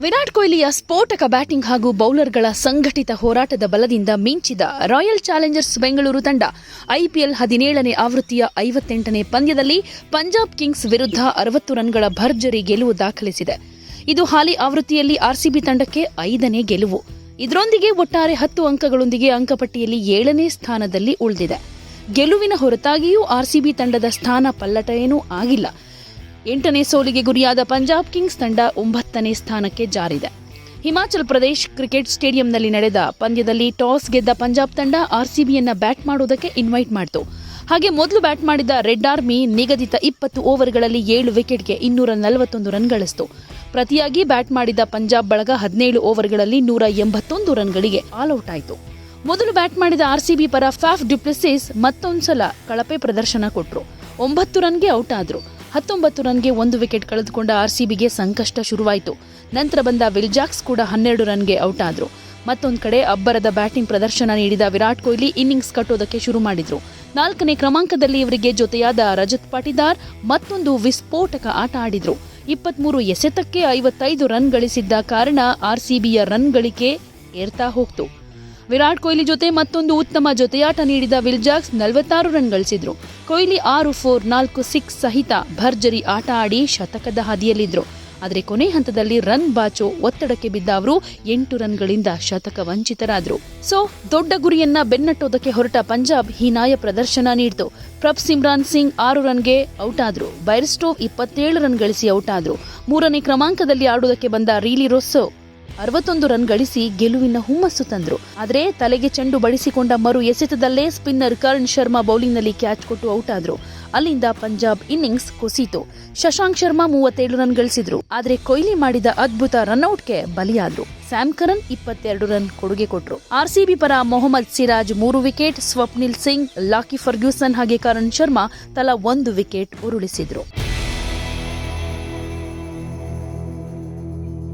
ವಿರಾಟ್ ಕೊಹ್ಲಿಯ ಸ್ಫೋಟಕ ಬ್ಯಾಟಿಂಗ್ ಹಾಗೂ ಬೌಲರ್ಗಳ ಸಂಘಟಿತ ಹೋರಾಟದ ಬಲದಿಂದ ಮಿಂಚಿದ ರಾಯಲ್ ಚಾಲೆಂಜರ್ಸ್ ಬೆಂಗಳೂರು ತಂಡ ಐಪಿಎಲ್ ಹದಿನೇಳನೇ ಆವೃತ್ತಿಯ ಐವತ್ತೆಂಟನೇ ಪಂದ್ಯದಲ್ಲಿ ಪಂಜಾಬ್ ಕಿಂಗ್ಸ್ ವಿರುದ್ಧ ಅರವತ್ತು ರನ್ಗಳ ಭರ್ಜರಿ ಗೆಲುವು ದಾಖಲಿಸಿದೆ. ಇದು ಹಾಲಿ ಆವೃತ್ತಿಯಲ್ಲಿ ಆರ್ಸಿಬಿ ತಂಡಕ್ಕೆ ಐದನೇ ಗೆಲುವು. ಇದರೊಂದಿಗೆ ಒಟ್ಟಾರೆ ಹತ್ತು ಅಂಕಗಳೊಂದಿಗೆ ಅಂಕಪಟ್ಟಿಯಲ್ಲಿ ಏಳನೇ ಸ್ಥಾನದಲ್ಲಿ ಉಳಿದಿದೆ. ಗೆಲುವಿನ ಹೊರತಾಗಿಯೂ ಆರ್ಸಿಬಿ ತಂಡದ ಸ್ಥಾನ ಪಲ್ಲಟ ಏನೂ ಆಗಿಲ್ಲ. ಎಂಟನೇ ಸೋಲಿಗೆ ಗುರಿಯಾದ ಪಂಜಾಬ್ ಕಿಂಗ್ಸ್ ತಂಡ ಒಂಬತ್ತನೇ ಸ್ಥಾನಕ್ಕೆ ಜಾರಿದೆ. ಹಿಮಾಚಲ್ ಪ್ರದೇಶ್ ಕ್ರಿಕೆಟ್ ಸ್ಟೇಡಿಯಂನಲ್ಲಿ ನಡೆದ ಪಂದ್ಯದಲ್ಲಿ ಟಾಸ್ ಗೆದ್ದ ಪಂಜಾಬ್ ತಂಡ ಆರ್ಸಿಬಿಯನ್ನ ಬ್ಯಾಟ್ ಮಾಡುವುದಕ್ಕೆ ಇನ್ವೈಟ್ ಮಾಡಿತು. ಹಾಗೆ ಮೊದಲು ಬ್ಯಾಟ್ ಮಾಡಿದ ರೆಡ್ ಆರ್ಮಿ ನಿಗದಿತ ಇಪ್ಪತ್ತು ಓವರ್ಗಳಲ್ಲಿ ಏಳು ವಿಕೆಟ್ಗೆ ಇನ್ನೂರ ನಲವತ್ತೊಂದು ರನ್ ಗಳಿಸಿತು. ಪ್ರತಿಯಾಗಿ ಬ್ಯಾಟ್ ಮಾಡಿದ ಪಂಜಾಬ್ ಬಳಗ ಹದಿನೇಳು ಓವರ್ಗಳಲ್ಲಿ ನೂರ ಎಂಬತ್ತೊಂದು ರನ್ಗಳಿಗೆ ಆಲ್ಔಟ್ ಆಯಿತು. ಮೊದಲು ಬ್ಯಾಟ್ ಮಾಡಿದ ಆರ್ಸಿಬಿ ಪರ ಫ್ಯಾಫ್ ಡ್ಯುಪ್ಲೆಸಿಸ್ ಮತ್ತೊಂದ್ಸಲ ಕಳಪೆ ಪ್ರದರ್ಶನ ಕೊಟ್ಟರು ಒಂಬತ್ತು ರನ್ಗೆ ಔಟ್ ಆದ್ರು. ಹತ್ತೊಂಬತ್ತು ರನ್ಗೆ ಒಂದು ವಿಕೆಟ್ ಕಳೆದುಕೊಂಡ ಆರ್ಸಿಬಿಗೆ ಸಂಕಷ್ಟ ಶುರುವಾಯಿತು. ನಂತರ ಬಂದ ವಿಲ್ಜಾಕ್ಸ್ ಕೂಡ ಹನ್ನೆರಡು ರನ್ಗೆ ಔಟ್ ಆದರು. ಮತ್ತೊಂದು ಕಡೆ ಅಬ್ಬರದ ಬ್ಯಾಟಿಂಗ್ ಪ್ರದರ್ಶನ ನೀಡಿದ ವಿರಾಟ್ ಕೊಹ್ಲಿ ಇನ್ನಿಂಗ್ಸ್ ಕಟ್ಟೋದಕ್ಕೆ ಶುರು ಮಾಡಿದ್ರು. ನಾಲ್ಕನೇ ಕ್ರಮಾಂಕದಲ್ಲಿ ಇವರಿಗೆ ಜೊತೆಯಾದ ರಜತ್ ಪಾಟಿದಾರ್ ಮತ್ತೊಂದು ವಿಸ್ಫೋಟಕ ಆಟ ಆಡಿದ್ರು. ಇಪ್ಪತ್ಮೂರು ಎಸೆತಕ್ಕೆ ಐವತ್ತೈದು ರನ್ ಗಳಿಸಿದ್ದ ಕಾರಣ ಆರ್ಸಿಬಿಯ ರನ್ ಗಳಿಕೆ ಏರ್ತಾ ಹೋಗ್ತು. ವಿರಾಟ್ ಕೊಹ್ಲಿ ಜೊತೆ ಮತ್ತೊಂದು ಉತ್ತಮ ಜೊತೆಯಾಟ ನೀಡಿದ ವಿಲ್ಜಾಕ್ಸ್ ನಲವತ್ತಾರು ರನ್ ಗಳಿಸಿದ್ರು. ಕೊಹ್ಲಿ ಆರು, ಫೋರ್, ನಾಲ್ಕು, ಸಿಕ್ಸ್ ಸಹಿತ ಭರ್ಜರಿ ಆಟ ಆಡಿ ಶತಕದ ಹಾದಿಯಲ್ಲಿದ್ದರು ಆದರೆ ಕೊನೆ ಹಂತದಲ್ಲಿ ರನ್ ಬಾಚೋ ಒತ್ತಡಕ್ಕೆ ಬಿದ್ದ ಅವರು ಎಂಟು ರನ್ಗಳಿಂದ ಶತಕ ವಂಚಿತರಾದರು. ಸೊ, ದೊಡ್ಡ ಗುರಿಯನ್ನ ಬೆನ್ನಟ್ಟೋದಕ್ಕೆ ಹೊರಟ ಪಂಜಾಬ್ ಹೀನಾಯ ಪ್ರದರ್ಶನ ನೀಡಿತು. ಪ್ರಭ್ ಸಿಮ್ರಾನ್ ಸಿಂಗ್ ಆರು ರನ್ಗೆ ಔಟ್ ಆದರು. ಬೈರ್ಸ್ಟೋವ್ ಇಪ್ಪತ್ತೇಳು ರನ್ ಗಳಿಸಿ ಔಟ್ ಆದರು. ಮೂರನೇ ಕ್ರಮಾಂಕದಲ್ಲಿ ಆಡುವುದಕ್ಕೆ ಬಂದ ರೀಲಿ ರೊಸ್ಸೋ ಅರವತ್ತೊಂದು ರನ್ ಗಳಿಸಿ ಗೆಲುವಿನ ಹುಮ್ಮಸ್ಸು ತಂದ್ರು. ಆದರೆ ತಲೆಗೆ ಚೆಂಡು ಬಡಿಸಿಕೊಂಡ ಮರು ಎಸೆತದಲ್ಲೇ ಸ್ಪಿನ್ನರ್ ಕರಣ್ ಶರ್ಮಾ ಬೌಲಿಂಗ್ನಲ್ಲಿ ಕ್ಯಾಚ್ ಕೊಟ್ಟು ಔಟ್ ಆದ್ರು. ಅಲ್ಲಿಂದ ಪಂಜಾಬ್ ಇನ್ನಿಂಗ್ಸ್ ಕುಸಿತು. ಶಶಾಂಕ್ ಶರ್ಮಾ ಮೂವತ್ತೇಳು ರನ್ ಗಳಿಸಿದ್ರು. ಆದರೆ ಕೊಹ್ಲಿ ಮಾಡಿದ ಅದ್ಭುತ ರನ್ಔಟ್ಗೆ ಬಲಿಯಾದ್ರು. ಸ್ಯಾಮ್ ಕರನ್ ಇಪ್ಪತ್ತೆರಡು ರನ್ ಕೊಡುಗೆ ಕೊಟ್ರು. ಆರ್ಸಿಬಿ ಪರ ಮೊಹಮ್ಮದ್ ಸಿರಾಜ್ ಮೂರು wicket, Swapnil Singh, Lockie Ferguson ಹಾಗೆ ಕರಣ್ ಶರ್ಮಾ ತಲಾ ಒಂದು ವಿಕೆಟ್ ಉರುಳಿಸಿದ್ರು.